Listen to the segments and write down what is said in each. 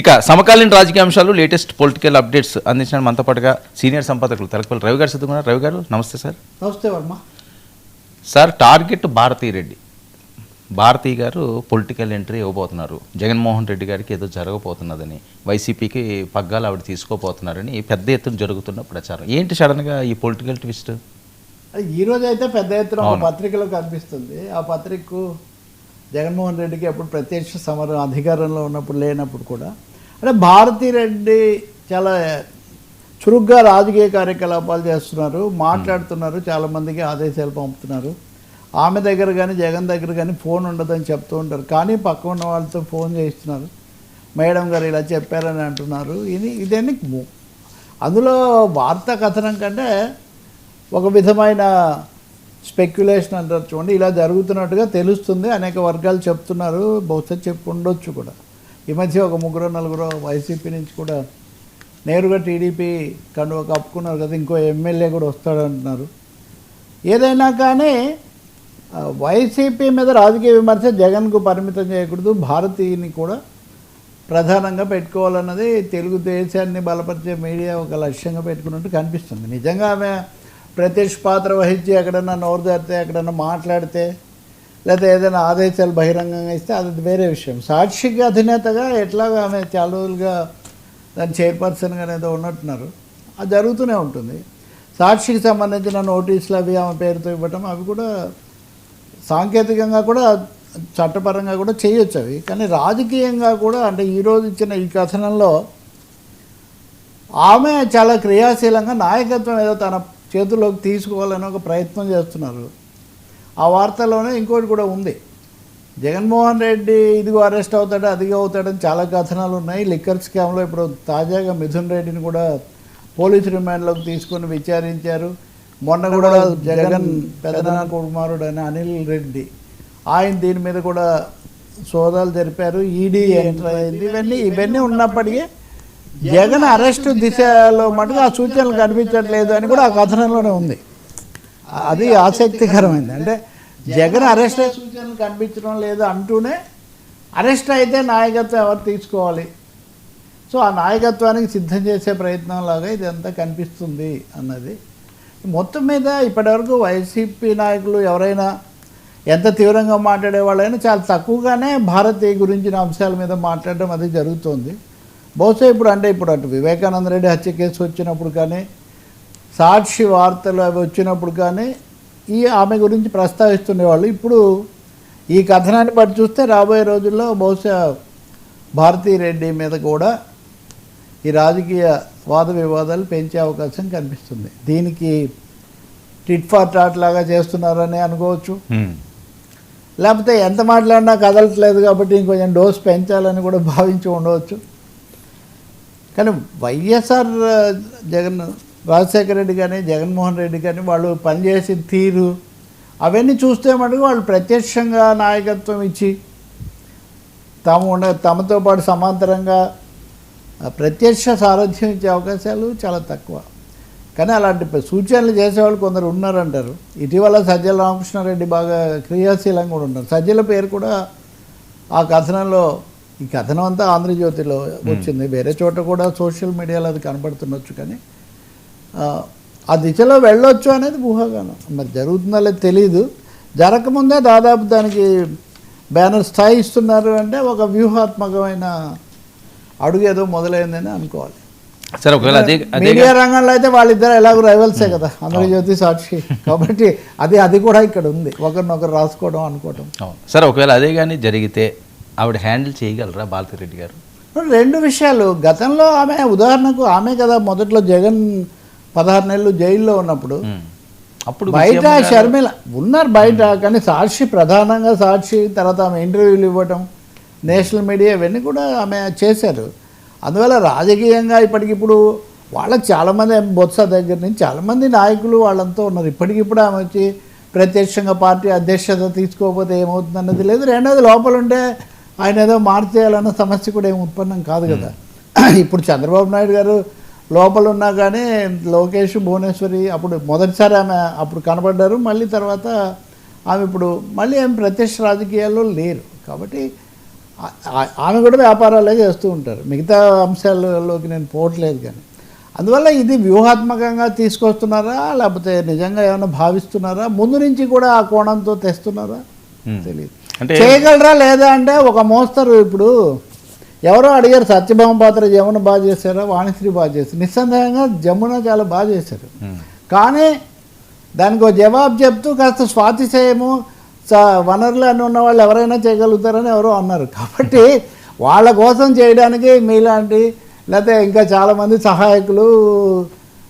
ఇక సమకాలీన రాజకీయ అంశాలు లేటెస్ట్ పొలిటికల్ అప్డేట్స్ అందించిన మనతో పాటుగా సీనియర్ సంపాదకులు తలకపల్లి రవి గారు సిద్ధంగా రవి గారు నమస్తే సార్. నమస్తే Varma. Sir target Bharathi Reddy. Bharathi garu political entry ఇవ్వబోతున్నారు. జగన్మోహన్ రెడ్డి గారికి ఏదో జరగబోతున్నదని వైసీపీకి పగ్గాలు ఆవిడ తీసుకోబోతున్నారని పెద్ద ఎత్తున జరుగుతున్న ప్రచారం. ఏంటి సడన్గా ఈ పొలిటికల్ ట్విస్ట్ అది ఈ రోజు అయితే పెద్ద ఎత్తున. పత్రికలో కనిపిస్తుంది. ఆ పత్రికకు జగన్మోహన్ రెడ్డికి అప్పుడు ప్రత్యక్ష సమరం అధికారంలో ఉన్నప్పుడు లేనప్పుడు కూడా అంటే భారతీ రెడ్డి చాలా చురుగ్గా రాజకీయ కార్యకలాపాలు చేస్తున్నారు మాట్లాడుతున్నారు చాలామందికి ఆదేశాలు పంపుతున్నారు. ఆమె దగ్గర కానీ జగన్ దగ్గర కానీ ఫోన్ ఉండదని చెప్తూ ఉంటారు. కానీ పక్క ఉన్న వాళ్ళతో ఫోన్ చేయిస్తున్నారు. మేడం గారు ఇలా చెప్పారని అంటున్నారు. ఇది ఇదన్నీ అందులో వార్తా కథనం కంటే ఒక విధమైన స్పెక్యులేషన్ అంటారు చూడండి. ఇలా జరుగుతున్నట్టుగా తెలుస్తుంది. అనేక వర్గాలు చెప్తున్నారు. బహుశా చెప్పు ఉండొచ్చు కూడా. ఈ మధ్య ఒక ముగ్గురు నలుగురు వైసీపీ నుంచి కూడా నేరుగా టీడీపీ కండువ కప్పుకున్నారు కదా. ఇంకో ఎమ్మెల్యే కూడా వస్తాడంటున్నారు. ఏదైనా కానీ వైసీపీ మీద రాజకీయ విమర్శ జగన్కు పరిమితం చేయకూడదు. భారతీయుని కూడా ప్రధానంగా పెట్టుకోవాలన్నది తెలుగుదేశాన్ని బలపరిచే మీడియా ఒక లక్ష్యంగా పెట్టుకున్నట్టు కనిపిస్తుంది. నిజంగా ఆమె ప్రత్యక్ష పాత్ర వహించి ఎక్కడన్నా నోరు జరితే ఎక్కడన్నా మాట్లాడితే లేకపోతే ఏదైనా ఆదేశాలు బహిరంగంగా ఇస్తే అది వేరే విషయం. సాక్షికి అధినేతగా ఎట్లాగా ఆమె చాలా రోజులుగా దాని చైర్పర్సన్గా ఏదో ఉన్నట్టున్నారు. అది జరుగుతూనే ఉంటుంది. సాక్షికి సంబంధించిన నోటీసులు అవి ఆమె పేరుతో ఇవ్వటం అవి కూడా సాంకేతికంగా కూడా చట్టపరంగా కూడా చేయొచ్చు అవి. కానీ రాజకీయంగా కూడా అంటే ఈరోజు ఇచ్చిన ఈ కథనంలో ఆమె చాలా క్రియాశీలంగా నాయకత్వం ఏదో తన చేతుల్లోకి తీసుకోవాలని ఒక ప్రయత్నం చేస్తున్నారు. ఆ వార్తలోనే ఇంకోటి కూడా ఉంది. జగన్మోహన్ రెడ్డి ఇదిగో అరెస్ట్ అవుతాడు అదిగో అవుతాడని చాలా కథనాలు ఉన్నాయి. లిక్కర్ స్కామ్లో ఇప్పుడు తాజాగా మిథున్ రెడ్డిని కూడా పోలీసు రిమాండ్లోకి తీసుకొని విచారించారు. మొన్న కూడా జగన్ పెదనాన్న కుమారుడు అని అనిల్ రెడ్డి ఆయన దీని మీద కూడా సోదాలు జరిపారు. ఈడీ ఎంటర్ అయింది. ఇవన్నీ ఇవన్నీ ఉన్నప్పటికీ జగన్ అరెస్ట్ దిశలో మటుకు ఆ సూచనలు కనిపించట్లేదు అని కూడా ఆ కథనంలోనే ఉంది. అది ఆసక్తికరమైంది. అంటే జగన్ అరెస్ట్ అయ్యే సూచనలు కనిపించడం లేదు అంటూనే అరెస్ట్ అయితే నాయకత్వం ఎవరు తీసుకోవాలి? సో ఆ నాయకత్వానికి సిద్ధం చేసే ప్రయత్నం లాగా ఇదంతా కనిపిస్తుంది అన్నది. మొత్తం మీద ఇప్పటివరకు వైసీపీ నాయకులు ఎవరైనా ఎంత తీవ్రంగా మాట్లాడే వాళ్ళైనా చాలా తక్కువగానే భారత్ గురించిన అంశాల మీద మాట్లాడడం అది జరుగుతుంది. బహుశా ఇప్పుడు అంటే ఇప్పుడు అటు వివేకానంద రెడ్డి హత్య కేసు వచ్చినప్పుడు కానీ సాక్షి వార్తలు అవి వచ్చినప్పుడు కానీ ఈ ఆమె గురించి ప్రస్తావిస్తుండేవాళ్ళు ఇప్పుడు ఈ కథనాన్ని బట్టి చూస్తే రాబోయే రోజుల్లో బహుశా భారతీ రెడ్డి మీద కూడా ఈ రాజకీయ వాద వివాదాలు పెంచే అవకాశం కనిపిస్తుంది. దీనికి టిట్ ఫార్ టాట్ లాగా చేస్తున్నారని అనుకోవచ్చు. లేకపోతే ఎంత మాట్లాడినా కదలట్లేదు కాబట్టి ఇంకొంచెం డోస్ పెంచాలని కూడా భావించి ఉండవచ్చు. కానీ వైఎస్ఆర్ జగన్ రాజశేఖర రెడ్డి కానీ జగన్మోహన్ రెడ్డి కానీ వాళ్ళు పనిచేసిన తీరు అవన్నీ చూస్తే మటుకు వాళ్ళు ప్రత్యక్షంగా నాయకత్వం ఇచ్చి తాము ఉండ తమతో పాటు సమాంతరంగా ప్రత్యక్ష సారథ్యం ఇచ్చే అవకాశాలు చాలా తక్కువ. కానీ అలాంటి సూచనలు చేసేవాళ్ళు కొందరు ఉన్నారంటారు. ఇటీవల సజ్జల రామకృష్ణారెడ్డి బాగా క్రియాశీలంగా కూడా ఉన్నారు. సజ్జల పేరు కూడా ఆ కథనంలో ఈ కథనం అంతా ఆంధ్రజ్యోతిలో వచ్చింది. వేరే చోట కూడా సోషల్ మీడియాలో అది కనబడుతుండొచ్చు కానీ ఆ, దిశలో వెళ్ళొచ్చు అనేది ఊహాగానం. మరి జరుగుతుందో లేదో తెలియదు జరగకముందే దాదాపు దానికి బ్యానర్ స్థాయి ఇస్తున్నారు అంటే ఒక వ్యూహాత్మకమైన అడుగు ఏదో మొదలైందని అనుకోవాలి. సార్ ఒకవేళ అదే మీడియా రంగంలో అయితే వాళ్ళిద్దరు ఎలాగో రైవల్సే కదా ఆంధ్రజ్యోతి సాక్షి. కాబట్టి అది అది కూడా ఇక్కడ ఉంది. ఒకరినొకరు రాసుకోవడం అనుకోవడం. సార్ ఒకవేళ అదే కానీ జరిగితే ఆవిడ హ్యాండిల్ చేయగలరా భారతీ రెడ్డి గారు? రెండు విషయాలు. గతంలో ఆమె ఉదాహరణకు ఆమె కదా మొదట్లో జగన్ పదహారు నెలలు జైల్లో ఉన్నప్పుడు. అప్పుడు బయట షర్మిల ఉన్నారు బయట కానీ సాక్షి ప్రధానంగా సాక్షి తర్వాత ఆమె ఇంటర్వ్యూలు ఇవ్వటం నేషనల్ మీడియా ఇవన్నీ కూడా ఆమె చేశారు. అందువల్ల రాజకీయంగా ఇప్పటికిప్పుడు వాళ్ళకి చాలామంది బొత్స దగ్గర నుంచి చాలామంది నాయకులు వాళ్ళంతా ఉన్నారు. ఇప్పటికిప్పుడు ఆమె వచ్చి ప్రత్యక్షంగా పార్టీ అధ్యక్షత తీసుకోకపోతే ఏమవుతుంది అన్నది లేదు. రెండోది లోపల ఉంటే ఆయన ఏదో మార్చేయాలన్న సమస్య కూడా ఏమి ఉత్పన్నం కాదు కదా. ఇప్పుడు చంద్రబాబు నాయుడు గారు లోపల ఉన్నా కానీ లోకేష్ భువనేశ్వరి అప్పుడు మొదటిసారి ఆమె అప్పుడు కనబడ్డారు మళ్ళీ తర్వాత ఆమె ఇప్పుడు మళ్ళీ ఆమె ప్రత్యక్ష రాజకీయాల్లో లేరు. కాబట్టి ఆమె కూడా వ్యాపారాలే చేస్తూ ఉంటారు. మిగతా అంశాలలోకి నేను పోవట్లేదు కానీ. అందువల్ల ఇది వ్యూహాత్మకంగా తీసుకొస్తున్నారా లేకపోతే నిజంగా ఏమైనా భావిస్తున్నారా? ముందు నుంచి కూడా ఆ కోణంతో తెస్తున్నారా. తెలియదు చేయగలరా లేదా అంటే ఒక మోస్తరు ఇప్పుడు ఎవరో అడిగారు సత్యభామ పాత్ర జమున బాగా చేశారా వాణిశ్రీ బాగా చేశారు. నిస్సందేహంగా జమున చాలా బాగా చేశారు. కానీ దానికి ఒక జవాబు చెప్తూ కాస్త స్వాతిశయము వనరులు అని ఉన్న వాళ్ళు ఎవరైనా చేయగలుగుతారని ఎవరో అన్నారు. కాబట్టి వాళ్ళ కోసం చేయడానికి మీలాంటి లేకపోతే ఇంకా చాలామంది సహాయకులు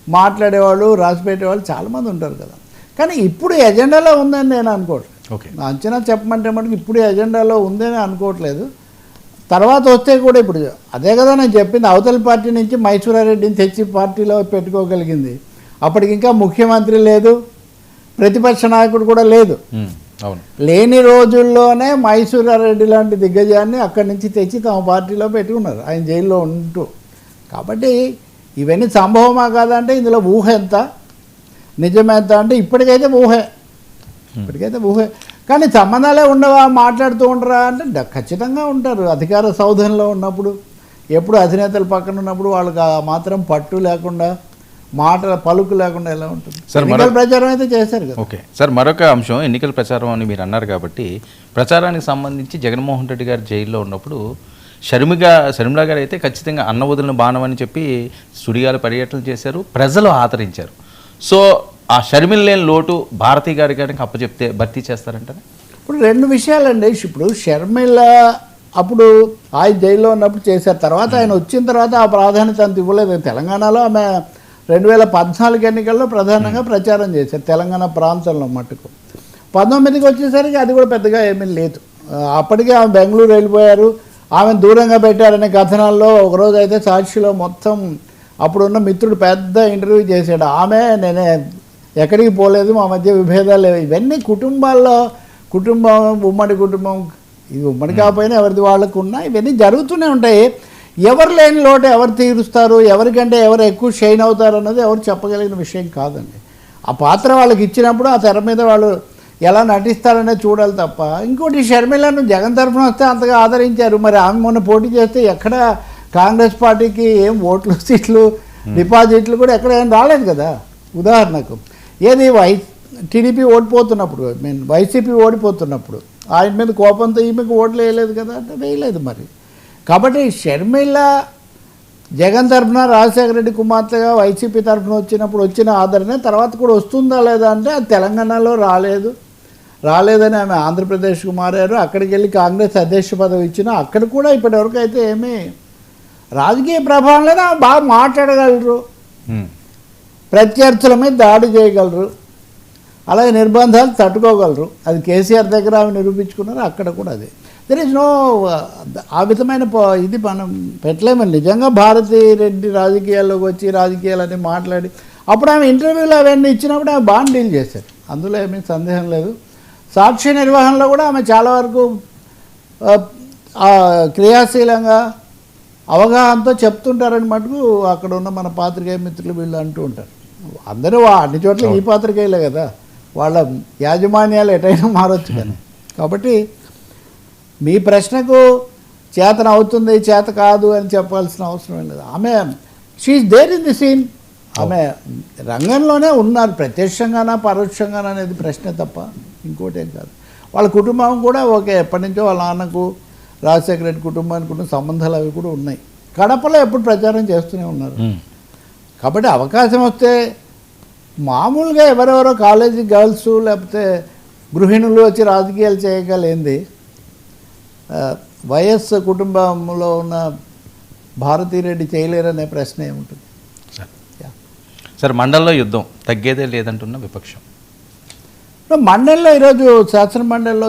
మాట్లాడేవాళ్ళు రాసి పెట్టేవాళ్ళు చాలామంది ఉంటారు కదా. కానీ ఇప్పుడు ఎజెండాలో ఉందని నేను అనుకోవట్లేదు నా అంచనా చెప్పమంటే మటుకు ఇప్పుడు ఎజెండాలో ఉందని అనుకోవట్లేదు. తర్వాత వస్తే కూడా ఇప్పుడు అదే కదా నేను చెప్పింది అవతల పార్టీ నుంచి మైసూరారెడ్డిని తెచ్చి పార్టీలో పెట్టుకోగలిగింది. అప్పటికి ఇంకా ముఖ్యమంత్రి లేదు ప్రతిపక్ష నాయకుడు కూడా లేదు. లేని రోజుల్లోనే మైసూరారెడ్డి లాంటి దిగ్గజాన్ని అక్కడి నుంచి తెచ్చి తమ పార్టీలో పెట్టుకున్నారు. ఆయన జైల్లో ఉంటూ. కాబట్టి ఇవన్నీ సంభవమా కాదంటే ఇందులో ఊహ ఎంత? నిజమెంత అంటే ఇప్పటికైతే ఊహే. ఇప్పటికైతే ఊహే. కానీ సంబంధాలే ఉండవా? మాట్లాడుతూ ఉండరా? అంటే ఖచ్చితంగా ఉంటారు. అధికార సౌధంలో ఉన్నప్పుడు ఎప్పుడు అధినేతల పక్కన ఉన్నప్పుడు వాళ్ళకి మాత్రం పట్టు లేకుండా మాట పలుకు లేకుండా ఎలా ఉంటుంది? సార్, మరో- ఎన్నికల ప్రచారం అయితే చేశారు కదా. ఓకే. సార్ మరొక అంశం ఎన్నికల ప్రచారం అని మీరు అన్నారు కాబట్టి ప్రచారానికి సంబంధించి జగన్మోహన్ రెడ్డి గారు జైల్లో ఉన్నప్పుడు షర్మిగా షర్మిల గారు అయితే ఖచ్చితంగా అన్న వదిలిన బాణం అని చెప్పి సుడిగాలు పర్యటనలు చేశారు ప్రజలు ఆదరించారు. సో ఆ షర్మిల లేని లోటు భారతి గారి గారికి అప్పచెప్తే భర్తీ చేస్తారంటారా ఇప్పుడు రెండు విషయాలండి. ఇప్పుడు షర్మిల అప్పుడు ఆయన జైల్లో ఉన్నప్పుడు చేశారు. తర్వాత ఆయన వచ్చిన తర్వాత ఆ ప్రాధాన్యత అంత ఇవ్వలేదు. తెలంగాణలో ఆమె రెండు వేల పద్నాలుగు ఎన్నికల్లో ప్రధానంగా ప్రచారం చేశారు తెలంగాణ ప్రాంతంలో మట్టుకు పంతొమ్మిదికి వచ్చేసరికి అది కూడా పెద్దగా ఏమీ లేదు. అప్పటికే ఆమె బెంగళూరు వెళ్ళిపోయారు. ఆమె దూరంగా పెట్టారనే కథనాల్లో ఒకరోజు అయితే సాక్షిలో మొత్తం అప్పుడున్న మిత్రుడు పెద్ద ఇంటర్వ్యూ చేశాడు. ఆమె నేనే ఎక్కడికి పోలేదు మా మధ్య విభేదాలు లేవు. ఇవన్నీ కుటుంబాల్లో కుటుంబం ఉమ్మడి కుటుంబం ఇది ఉమ్మడి కాకపోయినా ఎవరిది వాళ్ళకు ఉన్నా ఇవన్నీ జరుగుతూనే ఉంటాయి. ఎవరు లేని లోటు ఎవరు తీరుస్తారు ఎవరికంటే ఎవరు ఎక్కువ షైన్ అవుతారు అన్నది ఎవరు చెప్పగలిగిన విషయం కాదండి. ఆ పాత్ర వాళ్ళకి ఇచ్చినప్పుడు ఆ తెర మీద వాళ్ళు ఎలా నటిస్తారనే చూడాలి తప్ప ఇంకోటి షర్మిలను జగన్ తరఫున వస్తే అంతగా ఆదరించారు. మరి ఆమె మొన్న పోటీ చేస్తే ఎక్కడ కాంగ్రెస్ పార్టీకి ఏం ఓట్లు సీట్లు డిపాజిట్లు కూడా ఎక్కడ ఏం రాలేదు కదా ఉదాహరణకు. ఏది వై టీడీపీ ఓడిపోతున్నప్పుడు మీన్ వైసీపీ ఓడిపోతున్నప్పుడు ఆయన మీద కోపంతో ఈమెకు ఓట్లు వేయలేదు కదా అంటే వేయలేదు మరి. కాబట్టి షర్మిల జగన్ తరఫున రాజశేఖర రెడ్డి కుమార్తెగా వైసీపీ తరఫున వచ్చినప్పుడు వచ్చిన ఆదరణ తర్వాత కూడా వస్తుందా లేదా అంటే అది తెలంగాణలో రాలేదు. రాలేదని ఆమె ఆంధ్రప్రదేశ్కు మారారు. అక్కడికి వెళ్ళి కాంగ్రెస్ అధ్యక్ష పదవి ఇచ్చిన అక్కడ కూడా ఇప్పటివరకు అయితే ఏమీ రాజకీయ ప్రభావం లేదా బాగా మాట్లాడగలరు. ప్రత్యర్థుల మీద దాడి చేయగలరు. అలాగే నిర్బంధాలు తట్టుకోగలరు. అది కేసీఆర్ దగ్గర ఆమె నిరూపించుకున్నారు అక్కడ కూడా అదే. దెర్ ఇస్ నో ఆ విధమైన ప- ఇది మనం పెట్టలేము. నిజంగా భారతీ రెడ్డి రాజకీయాల్లోకి వచ్చి రాజకీయాలని మాట్లాడి అప్పుడు ఆమె ఇంటర్వ్యూలు అవన్నీ ఇచ్చినప్పుడు ఆమె బాగా డీల్ చేశారు. అందులో ఏమీ సందేహం లేదు. సాక్షి నిర్వహణలో కూడా ఆమె చాలా వరకు క్రియాశీలంగా అవగాహనతో చెప్తుంటారని మటుకు అక్కడ ఉన్న మన పాత్రికేయ మిత్రులు వీళ్ళు అంటూ ఉంటారు. అందరూ అన్ని చోట్ల ఈ పాత్రికేయులే కదా. వాళ్ళ యాజమాన్యాలు ఎటైనా మారొచ్చు కానీ. కాబట్టి మీ ప్రశ్నకు చేతన అవుతుంది చేత కాదు అని చెప్పాల్సిన అవసరం లేదు. ఆమె she's there in the scene ఆమె రంగంలోనే ఉన్నారు. ప్రత్యక్షంగానా పరోక్షంగానా అనేది ప్రశ్నే తప్ప ఇంకోటి కాదు. వాళ్ళ కుటుంబం కూడా ఓకే. ఎప్పటి నుంచో వాళ్ళ నాన్నకు రాజశేఖర రెడ్డి కుటుంబానికి ఉన్న సంబంధాలు అవి కూడా ఉన్నాయి. కడపలో ఎప్పుడు ప్రచారం చేస్తూనే ఉన్నారు. కాబట్టి అవకాశం వస్తే మామూలుగా ఎవరెవరో కాలేజీ గర్ల్స్ లేకపోతే గృహిణులు వచ్చి రాజకీయాలు చేయగలేంది. వైఎస్ కుటుంబంలో ఉన్న భారతీరెడ్డి చేయలేరనే ప్రశ్న ఏముంటుంది. సార్. మండల్లో యుద్ధం తగ్గేదే లేదంటున్న విపక్షం. మండలిలో ఈరోజు శాసన మండలిలో